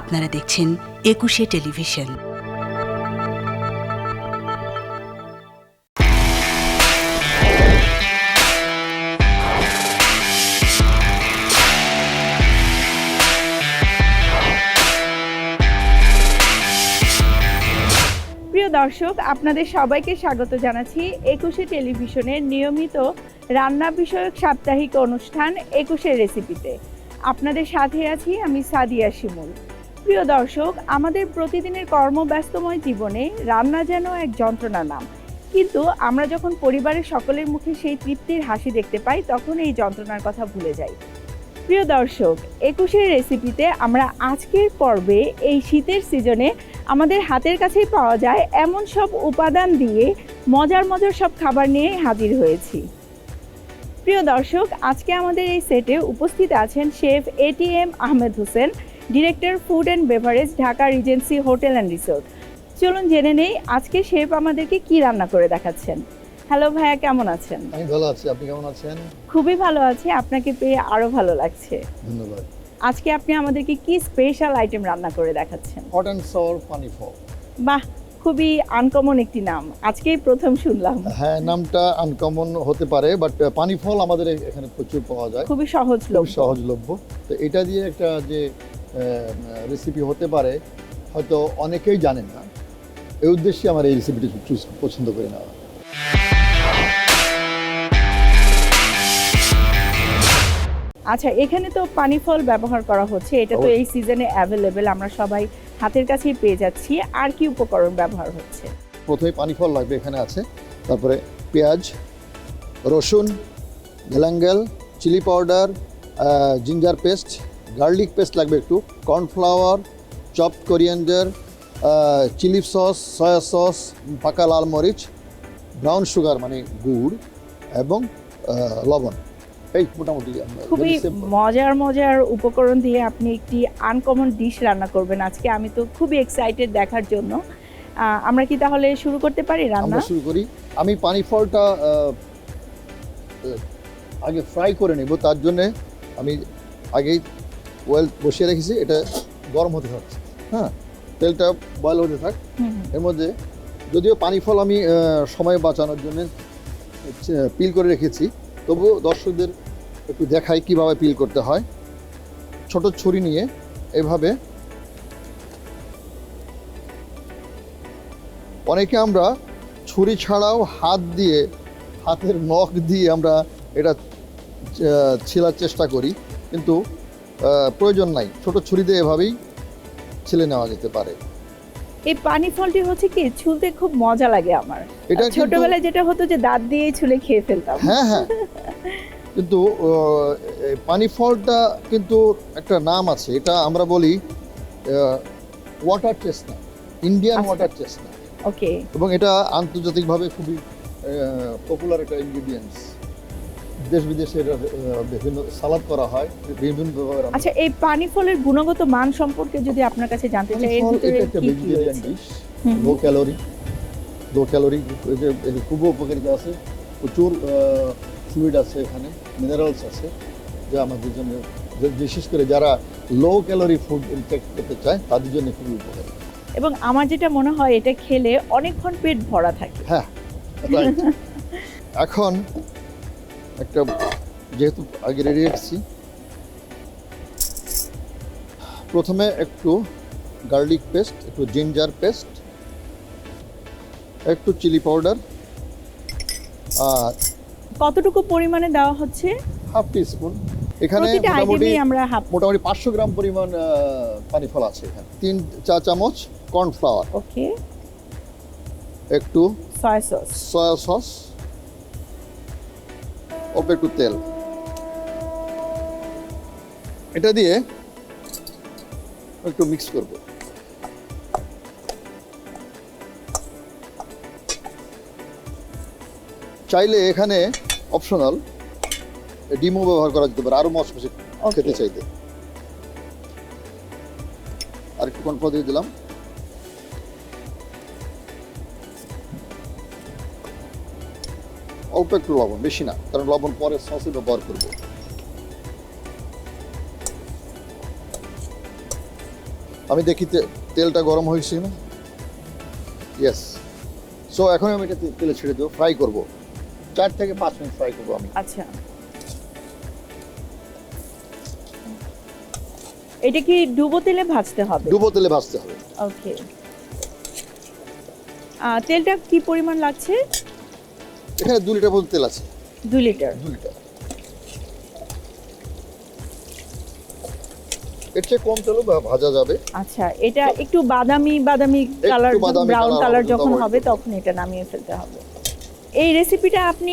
আপনারা দেখছেন একুশে টেলিভিশন। প্রিয় দর্শক, আপনাদের সবাইকে স্বাগত জানাচ্ছি একুশে টেলিভিশনের নিয়মিত রান্না বিষয়ক সাপ্তাহিক অনুষ্ঠান একুশে রেসিপিতে আপনাদের সাথে আছি আমি সাদিয়া শিমুল। প্রিয় দর্শক, আমাদের প্রতিদিনের কর্মব্যস্তময় জীবনে রান্না যেন এক যন্ত্রণা নাম। কিন্তু আমরা যখন পরিবারের সকলের মুখে সেই তৃপ্তির হাসি দেখতে পাই, তখন এই যন্ত্রণার কথা ভুলে যাই। প্রিয় দর্শক, একুশের রেসিপিতে আমরা আজকের পর্বে এই শীতের সিজনে আমাদের হাতের কাছেই পাওয়া যায় এমন সব উপাদান দিয়ে মজার মজার সব খাবার নিয়ে হাজির হয়েছি। প্রিয় দর্শক, আজকে আমাদের এই সেটে উপস্থিত আছেন chef ATM Ahmed Hossain. Director food and beverage Dhaka Regency hotel and resort চলুন জেনে নেই আজকে শেফ আমাদেরকে কি রান্না করে দেখাচ্ছেন। হ্যালো ভাইয়া কেমন আছেন? আমি ভালো আছি আপনি কেমন আছেন? খুবই ভালো আছি আপনাকে পেয়ে আরও ভালো লাগছে। ধন্যবাদ। আজকে আপনি আমাদেরকে কি স্পেশাল আইটেম রান্না করে দেখাচ্ছেন? হট অ্যান্ড সাওয়ার পানি ফল বাহ খুবই আনকমন একটি নাম। আজকেই প্রথম শুনলাম। হ্যাঁ নামটা আনকমন হতে পারে বাট পানি ফল আমাদের এখানে প্রচুর পাওয়া যায়। খুবই সহজ খুব লোক সহজলভ্য। তো এটা দিয়ে একটা যে রেসিপি হতে পারে হয়তো অনেকেই জানেন না। এই উদ্দেশ্যে আমার এই রেসিপিটি চুজ পছন্দ করে নেওয়া। আচ্ছা এখানে তো পানি ফল ব্যবহার করা হচ্ছে এটা তো এই সিজনে অ্যাভেলেবেল আমরা সবাই হাতের কাছেই পেয়ে যাচ্ছি। আর কি উপকরণ ব্যবহার হচ্ছে? প্রথমে পানি ফল লাগবে এখানে আছে তারপরে পেঁয়াজ রসুন galangal chilli powder ginger paste garlic paste লাগবে একটু। Cornflour chop coriander chilli sauce soy sauce পাকা লাল মরিচ ব্রাউন সুগার মানে গুড় এবং লবণ। এই মোটামুটি খুবই মজার মজার উপকরণ দিয়ে আপনি একটি আনকমন ডিশ রান্না করবেন আজকে। আমি তো খুবই এক্সাইটেড দেখার জন্য। আমরা কি তাহলে শুরু করতে পারি রান্না? শুরু করি। আমি পানি ফলটা আগে ফ্রাই করে নেব। তার জন্য আমি আগেই ওয়েল বসিয়ে রেখেছি এটা গরম হতে থাকছে হ্যাঁ? তেলটা বয়েল হতে থাক। এর মধ্যে যদিও পানি ফল আমি সময় বাঁচানোর জন্য পিল করে রেখেছি তবুও দর্শকদের একটু দেখাই কীভাবে পিল করতে হয়। ছোট ছুরি নিয়ে এভাবে অনেকে আমরা ছুরি ছাড়াও হাত দিয়ে হাতের নখ দিয়ে আমরা এটা ছেলার চেষ্টা করি কিন্তু প্রয়োজন নাই। ছোট ছুরি দিয়ে এভাবেই ছেলে নেওয়া যেতে পারে। এই পানি ফলটি হচ্ছে কি ছুলতে খুব মজা লাগে আমার। এটা ছোটবেলায় যেটা হতো যে দাঁত দিয়েই ছুলে খেয়ে ফেলতাম। হ্যাঁ হ্যাঁ। কিন্তু পানি ফলটা কিন্তু একটা নাম আছে। এটা আমরা বলি water chestnut Indian. Water chestnut okay এবং এটা আন্তর্জাতিকভাবে খুবই পপুলার একটা ইনগ্রিডিয়েন্টস দেশ বিদেশে বিভিন্ন সালাদ করা হয় বিভিন্ন আচ্ছা এই পানি ফলের গুণগত মান সম্পর্কে যদি আপনার কাছে জানতে চাই এর ভিতরে একটা vegetarian dish low calorie low calorie খুব উপকারিতা আছে। প্রচুর ফ্লুইড আছে এখানে মিনারেলস আছে যা আমাদের জন্য বিশেষ করে যারা লো ক্যালোরি ফুড ইনটেক করতে চায় তাদের জন্য খুবই উপকারী। এবং আমার যেটা মনে হয় এটা খেলে অনেকক্ষণ পেট ভরা থাকে। হ্যাঁ এখন একটা যেহেতু আগে রেডি রেখেছি। প্রথমে একটু গার্লিক পেস্ট একটু জিঞ্জার পেস্ট একটু চিলি পাউডার আর কতটুকু পরিমাণে দেওয়া হচ্ছে? হাফ টি স্পুন এখানে মোটামুটি আমরা হাফ মোটামুটি পাঁচশো গ্রাম পরিমাণ পানি ফল আছে এখানে। তিন চা চামচ কর্নফ্লাওয়ার ওকে একটু সয়া সস সয়া সস অল্প একটু তেল। এটা দিয়ে একটু মিক্স করব। চাইলে এখানে অপশনাল ডিমও ব্যবহার করা যেতে পারে আরও মশমশে খেতে চাইতে। আর একটু কনফা দিয়ে দিলাম। অল্প একটু লবণ বেশি না কারণ লবণ পরে সসে ব্যবহার করব। আমি দেখি তেলটা গরম হয়েছে না? ইয়েস সো এখন আমি এটা তেলে ছেড়ে দেবো ফ্রাই করব। চার থেকে পাঁচ মিনিট ফ্রাই করব আমি। আচ্ছা। এটা কি ডুবো তেলে ভাজতে হবে? ডুবো তেলে ভাজতে হবে। ওকে তেলটা কি পরিমাণ লাগছে? এখানে দু লিটার পর্যন্ত তেল আছে। দু লিটার। দু লিটার। এর চেয়ে কম তেলও ভাজা যাবে। আচ্ছা এটা একটু বাদামি বাদামি কালার ব্রাউন কালার যখন হবে তখন এটা নামিয়ে ফেলতে হবে। এই রেসিপিটা আপনি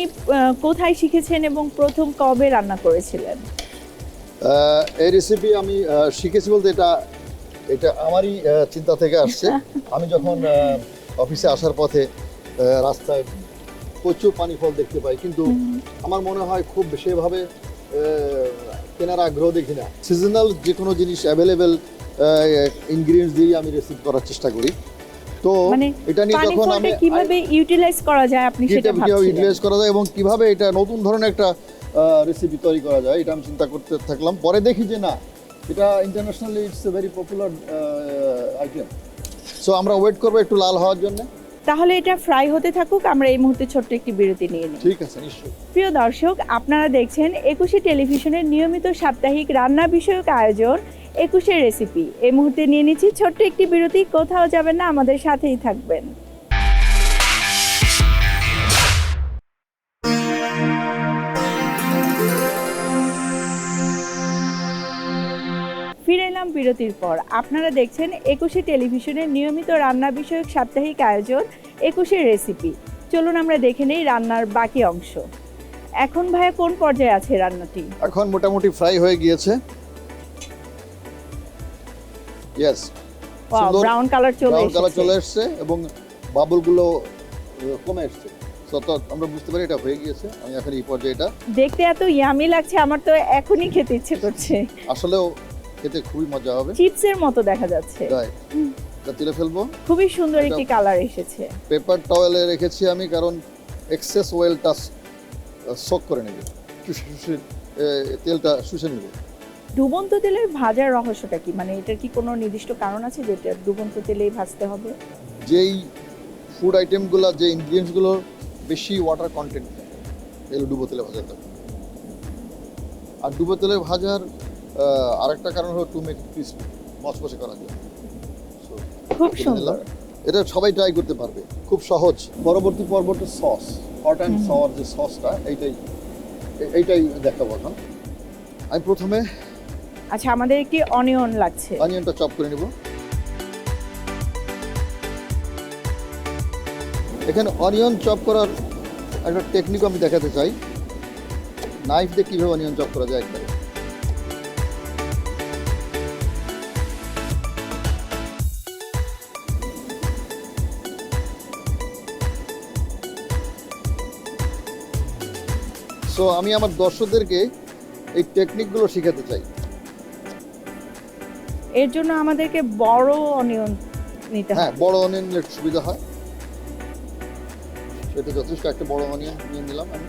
কোথায় শিখেছেন এবং প্রথম কবে রান্না করেছিলেন? এই রেসিপি আমি শিখেছি বলতে এটা এটা আমারই চিন্তা থেকে আসছে। আমি যখন অফিসে আসার পথে রাস্তায় প্রচুর পানি ফল দেখতে পাই কিন্তু আমার মনে হয় খুব সেভাবে কেনার আগ্রহ দেখি না। সিজনাল যে কোনো জিনিস অ্যাভেলেবেল ইনগ্রিডিয়েন্টস দিয়ে আমি রেসিপি করার চেষ্টা করি। তো মানে এটা নিয়ে যখন আমি কীভাবে ইউটিলাইজ করা যায় আপনি সেটা ভাবছিলেন? ইউটিলাইজ করা যায় এবং কীভাবে এটা নতুন ধরনের একটা রেসিপি তৈরি করা যায় এটা আমি চিন্তা করতে থাকলাম। পরে দেখি যে না এটা internationally it's a very popular item so আমরা ওয়েট করব একটু লাল হওয়ার জন্য। তাহলে এটা ফ্রাই হতে থাকুক আমরা এই মুহূর্তে ছোট্ট একটি বিরতি নিয়ে নিই। ঠিক আছে নিশ্চয়ই। প্রিয় দর্শক আপনারা দেখছেন একুশে টেলিভিশনের নিয়মিত সাপ্তাহিক রান্না বিষয়ক আয়োজন একুশে রেসিপি এই মুহূর্তে নিয়ে নিচ্ছি ছোট্ট একটি বিরতি কোথাও যাবেন না আমাদের সাথেই থাকবেন। বিরতির পর আপনারা দেখছেন একুশে টেলিভিশনের নিয়মিত রান্না বিষয়ক সাপ্তাহিক আয়োজন একুশে রেসিপি। চলুন আমরা দেখে নেই রান্নার বাকি অংশ। এখন ভাইয়া কোন পর্যায়ে আছে রান্নাটি? এখন মোটামুটি ফ্রাই হয়ে গিয়েছে। ইয়েস ব্রাউন কালার চলে ব্রাউন কালার চলে এসছে এবং বাবুলগুলো কমে এসছে। আমরা বুঝতে পারি এটা হয়ে গিয়েছে। আমি এখন এই পর্যায়ে এটা দেখতে এত ইয়ামি লাগছে আমার তো এখনই খেতে ইচ্ছে করছে। আসলেও খেতে খুবই মজা হবে। চিপসের মতো দেখা যাচ্ছে। তাই এটা তুলে ফেলব। খুবই সুন্দর একটি কালার এসেছে। পেপার টাওয়েলে রেখেছি আমি কারণ এক্সেস ওয়েলটা শক করে নেবে। তেলটা শুষে নেবে। ডুবন্ত তেলের ভাজার রহস্যটা কি? মানে এটার কি কোনো নির্দিষ্ট কারণ আছে যেটা ডুবন্ত তেলেই ভাজতে হবে? যেই ফুড আইটেমগুলো যে ইনগ্রিডিয়েন্টসগুলো বেশি ওয়াটার কন্টেন্ট এগুলো ডুবো তেলে ভাজা থাকে আর ডুবো তেলে ভাজার আরেকটা কারণ হলো টু মেক ক্রিসপি মচমচে করা যায় খুব সুন্দর। এটা সবাই ট্রাই করতে পারবে। খুব সহজ। পরবর্তী পর্বটা সস হট অ্যান্ড সাওয়ার যে সসটা এইটাই এইটাই দেখাবো এখন। আমি প্রথমে আচ্ছা আমাদের একটি অনিয়ন লাগছে। অনিয়নটা চপ করে নেব। এখানে অনিয়ন চপ করার একটা টেকনিক আমি দেখাতে চাই। নাইফ দিয়ে কীভাবে অনিয়ন চপ করা যায় একবারে। সো আমি আমার দর্শকদেরকে এই টেকনিকগুলো শেখাতে চাই। এর জন্য আমাদেরকে বড় অনিয়ন নিতে হ্যাঁ বড় অনিয়ন নিলে সুবিধা হয়। এটা যথেষ্ট একটা বড় অনিয়ন নিয়ে নিলাম আমি।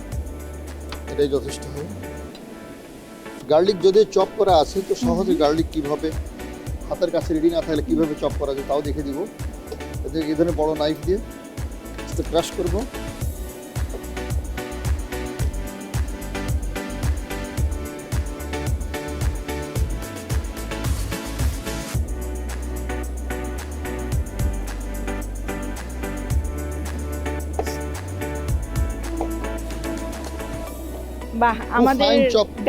এটাই যথেষ্ট হবে। গার্লিক যদি চপ করা আছে তো সহজে গার্লিক কীভাবে হাতের কাছে রেডি না থাকলে কীভাবে চপ করা যায় তাও দেখে দিব। এতে এই ধরনের বড় নাইফ দিয়ে ক্রাশ করব। বাহ আমাদের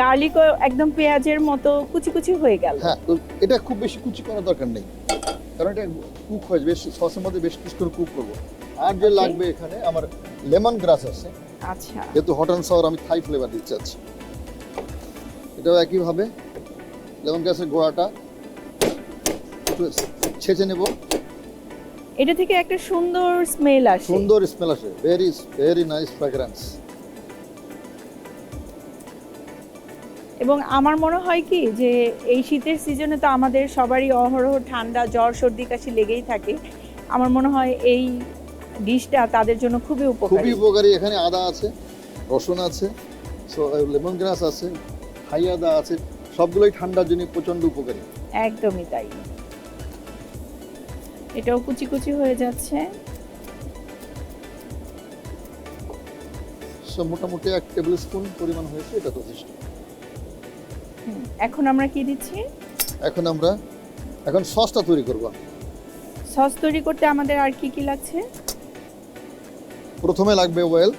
গার্লিকও একদম পেঁয়াজের মতো কুচি কুচি হয়ে গেল। হ্যাঁ এটা খুব বেশি কুচি করার দরকার নেই। কারণ এটা কুক হয়ে বেশ সসের মধ্যে বেশ কিছু করে কুক করব। আর যে লাগবে এখানে আমার লেমন গ্রাস আছে। আচ্ছা। যেহেতু হট অ্যান্ড সাওয়ার আমি থাই ফ্লেভার দিতে চাচ্ছি। এটাও একইভাবে লেমন গ্রাসের গোড়াটা ছেঁচে নেব। এটা থেকে একটা সুন্দর স্মেল আসে। সুন্দর স্মেল আসে। ভেরি ভেরি নাইস ফ্র্যাগ্রেন্স এবং আমার মনে হয় কি যে এই শীতের সিজনে তো আমাদের সবারই অহরহ ঠান্ডা জ্বর সর্দি কাশি লেগেই থাকে। আমার মনে হয় এই ডিশটা তাদের জন্য খুবই উপকারী। খুবই উপকারী। এখানে আদা আছে রসুন আছে সো লেমন গ্রাস আছে হাই আদা আছে সবগুলোই ঠান্ডার জন্য প্রচণ্ড উপকারী। একদমই তাই। এটাও কুচি কুচি হয়ে যাচ্ছে। সো মোটামুটি এক টেবিল স্পুন পরিমাণ হয়েছে এটা যথেষ্ট। এখন আমরা কি দিচ্ছি? এখন আমরা এখন সসটা তৈরি করব। সস তৈরি করতে আমাদের আর কি কি লাগছে? প্রথমে লাগবে অয়েল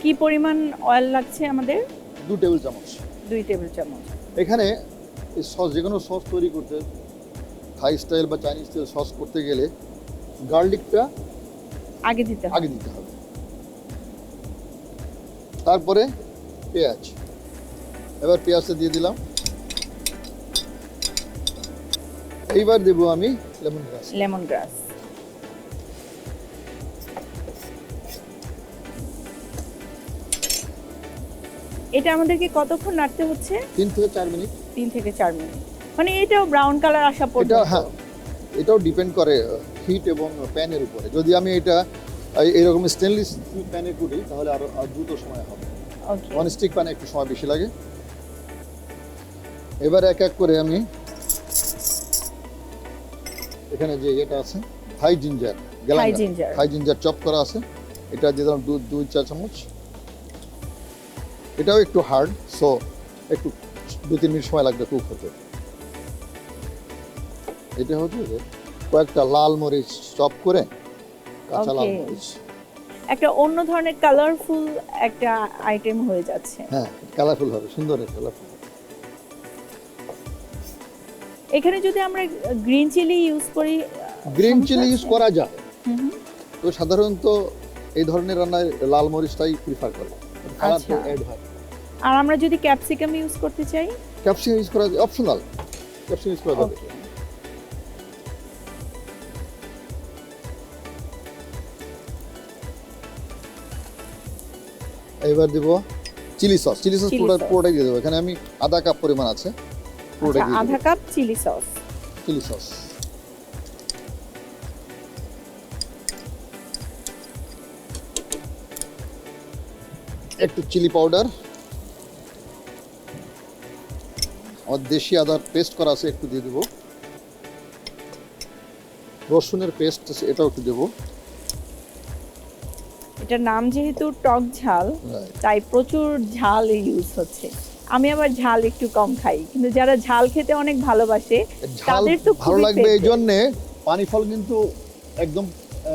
কি পরিমাণ অয়েল লাগছে আমাদের? দু টেবিল চামচ। দুই টেবিল চামচ। এখানে এই সস যে কোনো সস তৈরি করতে থাই স্টাইল বা চাইনিজ স্টাইল সস করতে গেলে গার্লিকটা আগে দিতে হবে। আগে দিতে হবে। তারপরে পেঁয়াজ। এবার পেঁয়াজটা দিয়ে দিলাম। এইবার দেবো আমি লেমন গ্রাস লেমন গ্রাস এটা আমাদেরকে কতক্ষণ নাড়তে হচ্ছে? তিন থেকে চার মিনিট। তিন থেকে চার মিনিট। মানে এটাও ব্রাউন কালার আসা পর্যন্ত। এটা হ্যাঁ এটাও ডিপেন্ড করে হিট এবং প্যানের উপরে। যদি আমি এটা এইরকম স্টেনলেস প্যানে করি তাহলে আরও দ্রুত সময় হবে। নন স্টিক প্যানে একটু সময় বেশি লাগে। এবার এক এক করে আমি এখানে যে এটা আছে Thai ginger Thai ginger। Thai ginger chop করা আছে। এটা দিলাম দু দুই চা চামচ। এটাও একটু হার্ড সো একটু দু তিন মিনিট সময় লাগবে কুক হতে। এটা হচ্ছে কয়েকটা লাল মরিচ চপ করে কাঁচা লাল মরিচ। একটা অন্য ধরনের কালারফুল একটা আইটেম হয়ে যাচ্ছে। হ্যাঁ কালারফুল হবে সুন্দর কালারফুল এখানে যদি আমরা গ্রিন চিলি ইউজ করি গ্রিন চিলি ইউজ করা যায়। তো সাধারণত এই ধরনের রান্নায় লাল মরিচটাই প্রিফার করে কালারটা আচ্ছা। অ্যাড হয়। আর আমরা যদি ক্যাপসিকাম ইউজ করতে চাই? ক্যাপসিকাম ইউজ করা অপশনাল ক্যাপসিকাম ইউজ করা যাবে। এবার দেবো chilli sauce. Chilli sauce Chili পুরো পুরোটাই দিয়ে দেবো। এখানে আমি আধা কাপ পরিমাণ আছে। পুরোটাই আচ্ছা দিয়ে আধা cup chilli sauce. Chilli sauce. একটু চিলি পাউডার। আমার দেশি আদার পেস্ট করা আছে একটু দিয়ে দেবো। রসুনের পেস্ট এটাও একটু দেবো। এটার নাম যেহেতু টক ঝাল তাই প্রচুর ঝাল ইউজ হচ্ছে। আমি আবার ঝাল একটু কম খাই কিন্তু যারা ঝাল খেতে অনেক ভালোবাসে তাদের তো ভালো লাগবে এই। জন্যে পানি ফল কিন্তু একদম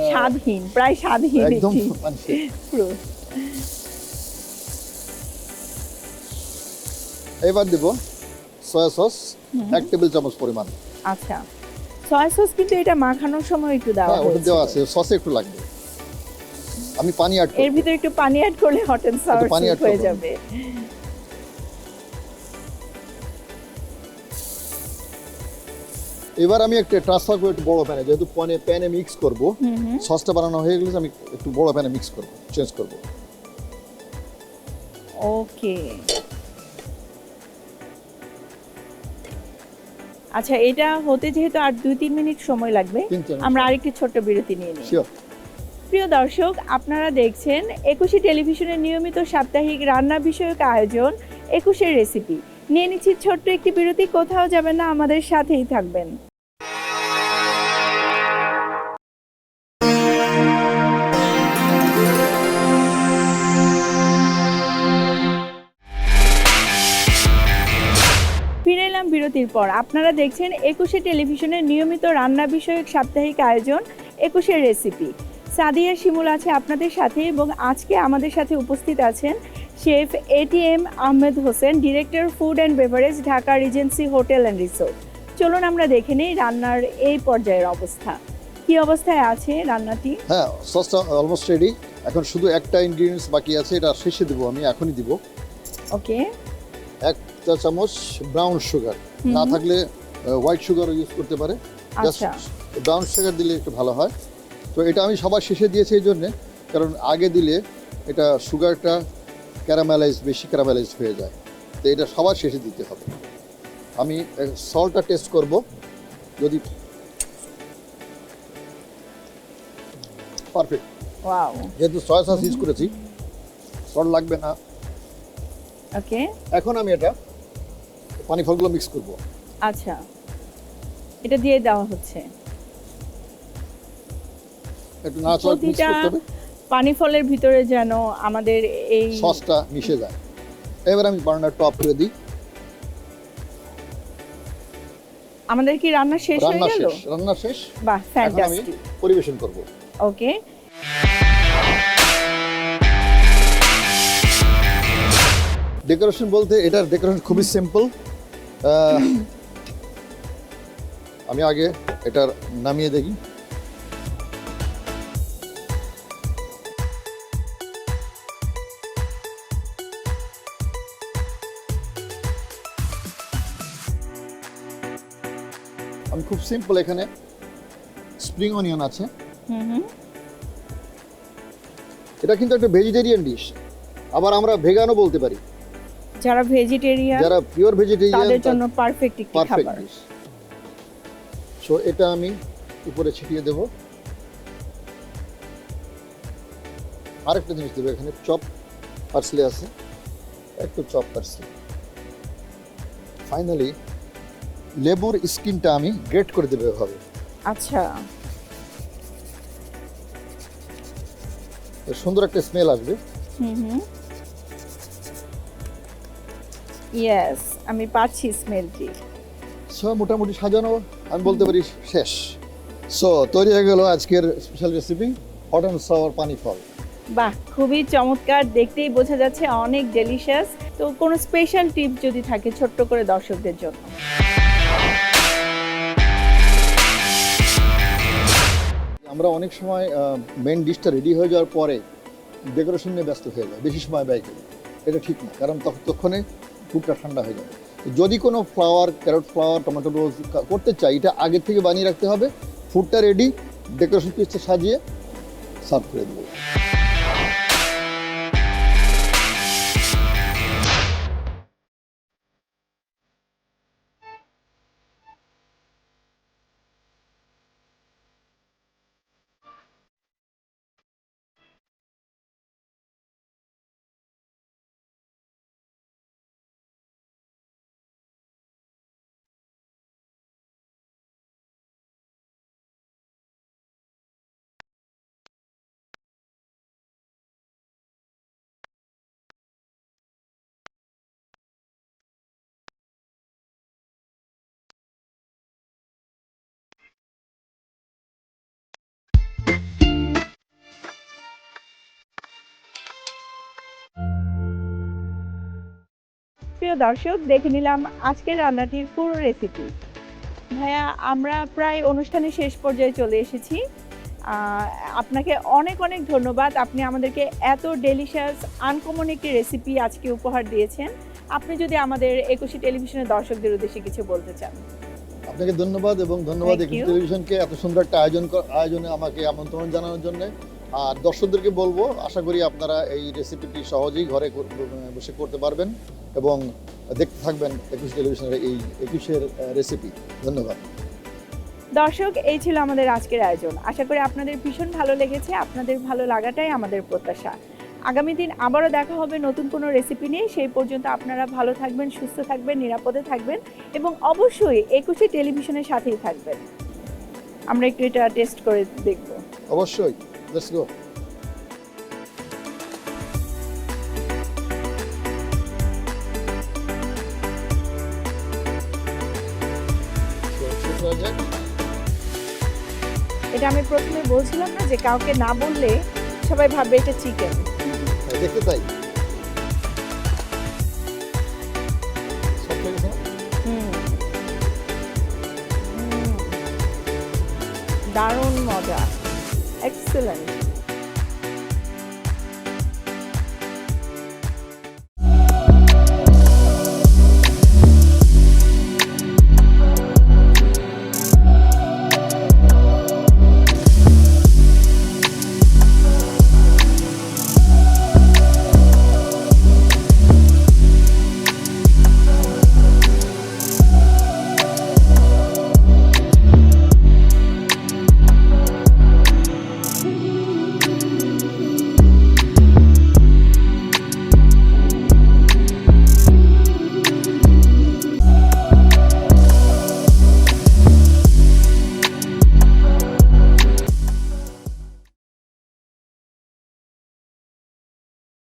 স্বাদহীন প্রায় স্বাদহীন একদম এবার দেব সয়া সস এক টেবিল চামচ পরিমাণ। আচ্ছা। সয়া সস কিন্তু এটা মাখানোর সময় একটু দেওয়া হ্যাঁ ওটা দেওয়া আছে সসে একটু লাগবে। আমি পানি অ্যাড এর ভিতরে একটু পানি অ্যাড করলে হট এন্ড সাওয়ার পানি add হয়ে। যাবে। এবার আমি একটা ট্রান্সফার করব একটু বড় প্যানে যেহেতু প্যানে প্যানে মিক্স করব সসটা বানানো হয়ে গেলে আমি একটু বড় প্যানে মিক্স করব চেঞ্জ করব। ওকে আচ্ছা এটা হতে যেহেতু আর দুই তিন মিনিট সময় লাগবে আমরা আরেকটি ছোট্ট বিরতি নিয়ে নিই। প্রিয় দর্শক, আপনারা দেখছেন একুশে টেলিভিশনের নিয়মিত সাপ্তাহিক রান্না বিষয়ক আয়োজন, একুশের রেসিপি। নিয়ে নিচ্ছি ছোট্ট একটি বিরতি, কোথাও যাবেন না, আমাদের সাথেই থাকবেন। ফিরে এলাম বিরতির পর। আপনারা দেখছেন একুশে টেলিভিশনের নিয়মিত রান্না বিষয়ক সাপ্তাহিক আয়োজন, একুশের রেসিপি। সাদিয়া শিমুল আছে আপনাদের সাথে এবং আজকে আমাদের সাথে উপস্থিত আছেন chef ATM Ahmed Hossain director food and beverage Dhaka Regency hotel and resort. চলুন আমরা দেখে নিই রান্নার এই পর্যায়ের অবস্থা। কি অবস্থায় আছে রান্নাটি? হ্যাঁ সসটা অলমোস্ট রেডি এখন শুধু একটা ইনগ্রিডিয়েন্টস বাকি আছে এটা শেষে দেবো আমি এখনই দিব। ওকে। এক চা চামচ ব্রাউন সুগার না থাকলে হোয়াইট সুগার ইউজ করতে পারে। আচ্ছা। ব্রাউন সুগার দিলে একটু ভালো হয়। তো এটা আমি সবার শেষে দিয়েছি এই জন্যে কারণ আগে দিলে এটা সুগারটা ক্যারামেলাইজ বেশি ক্যারামেলাইজ হয়ে যায়। তো এটা সবার শেষে দিতে হবে। আমি সল্টটা টেস্ট করব। যদি পারফেক্ট যেহেতু সয়া সস ইউজ করেছি সল্ট লাগবে না। ওকে এখন আমি এটা পানি ফলগুলো মিক্স করব। আচ্ছা। এটা দিয়ে দেওয়া হচ্ছে। একটু নাড়াচাড়া প্রতিটা করতে হবে। পানি ফলের ভিতরে যেন আমাদের এই সসটা মিশে যায়। এবার আমি বার্নার টপ করে দিই। আমাদের কি রান্না শেষ হয়ে গেল? রান্না শেষ। বাহ ফ্যান্টাস্টিক পরিবেশন করব। ওকে। ডেকোরেশন বলতে এটার ডেকোরেশন খুবই সিম্পল আমি আগে এটার নামিয়ে দেখি। আমি খুব সিম্পল এখানে স্প্রিং অনিয়ন আছে। এটা কিন্তু একটা ভেজিটেরিয়ান ডিশ আবার আমরা ভেগানও বলতে পারি। যারা ভেজিটেরিয়ান যারা পিওর ভেজিটেরিয়ান তাদের জন্য পারফেক্ট একটি খাবার। সো এটা আমি উপরে ছিটিয়ে দেব। আরেকটা জিনিস দেবো এখানে চপ পার্সলি আছে। একটু চপ পার্সলি ফাইনালি লেবুর স্কিনটা আমি গ্রেট করে দেবো এভাবে। আচ্ছা। সুন্দর একটা স্মেল আসবে। হুম হুম। ইয়েস আমি পাচ্ছি স্মেলটি। সো মোটামুটি সাজানো আমি বলতে পারি শেষ। সো তৈরি হয়ে গেল আজকের special recipe hot and sour পানি ফল বাহ খুবই চমৎকার দেখতেই বোঝা যাচ্ছে অনেক ডেলিশিয়াস তো কোনো স্পেশাল টিপ যদি থাকে ছোট্ট করে দর্শকদের জন্য। আমরা অনেক সময় মেন ডিশটা রেডি হয়ে যাওয়ার পরে ডেকোরেশন নিয়ে ব্যস্ত হয়ে যায় বেশি সময় ব্যয় করি। এটা ঠিক না, কারণ তখনই ফুডটা ঠান্ডা হয়ে যাবে যদি কোনো flower carrot flower tomato rose করতে চাই, এটা আগে থেকে বানিয়ে রাখতে হবে ফুডটা রেডি ডেকোরেশন পিসটা সাজিয়ে সার্ভ করে দেবো। প্রিয় দর্শক দেখে নিলাম আজকের রান্নাটির পুরো রেসিপি ভাইয়া আমরা প্রায় অনুষ্ঠানের শেষ পর্যায়ে চলে এসেছি। আপনাকে অনেক অনেক ধন্যবাদ। আপনি আমাদেরকে এত ডেলিশিয়াস আনকমন একটি রেসিপি আজকে উপহার দিয়েছেন। আপনি যদি আমাদের একুশে টেলিভিশনের দর্শকদের উদ্দেশ্যে কিছু বলতে চান। আপনাকে ধন্যবাদ এবং ধন্যবাদ একুশ টেলিভিশনকে এত সুন্দর একটা আয়োজন আয়োজনে আমাকে আমন্ত্রণ জানানোর জন্য। আর দর্শকদেরকে বলব আশা করি আপনারা এই রেসিপিটি সহজেই ঘরে বসে করতে পারবেন। এবং দেখতে থাকবেন একুশ টেলিভিশনের এই একুশের রেসিপি ধন্যবাদ। দর্শক এই ছিল আমাদের আজকের আয়োজন। আশা করি আপনাদের ভীষণ ভালো লেগেছে। আপনাদের ভালো লাগাটাই আমাদের প্রত্যাশা। আগামী দিন আবারও দেখা হবে নতুন কোনো রেসিপি নিয়ে। সেই পর্যন্ত আপনারা ভালো থাকবেন সুস্থ থাকবেন নিরাপদে থাকবেন এবং অবশ্যই একুশে টেলিভিশনের সাথেই থাকবেন। আমরা একটু এটা টেস্ট করে দেখব। অবশ্যই। লেটস গো এটা আমি প্রথমে বলছিলাম না যে কাউকে না বললে সবাই ভাববে এটা চিকেন। দেখতে তাই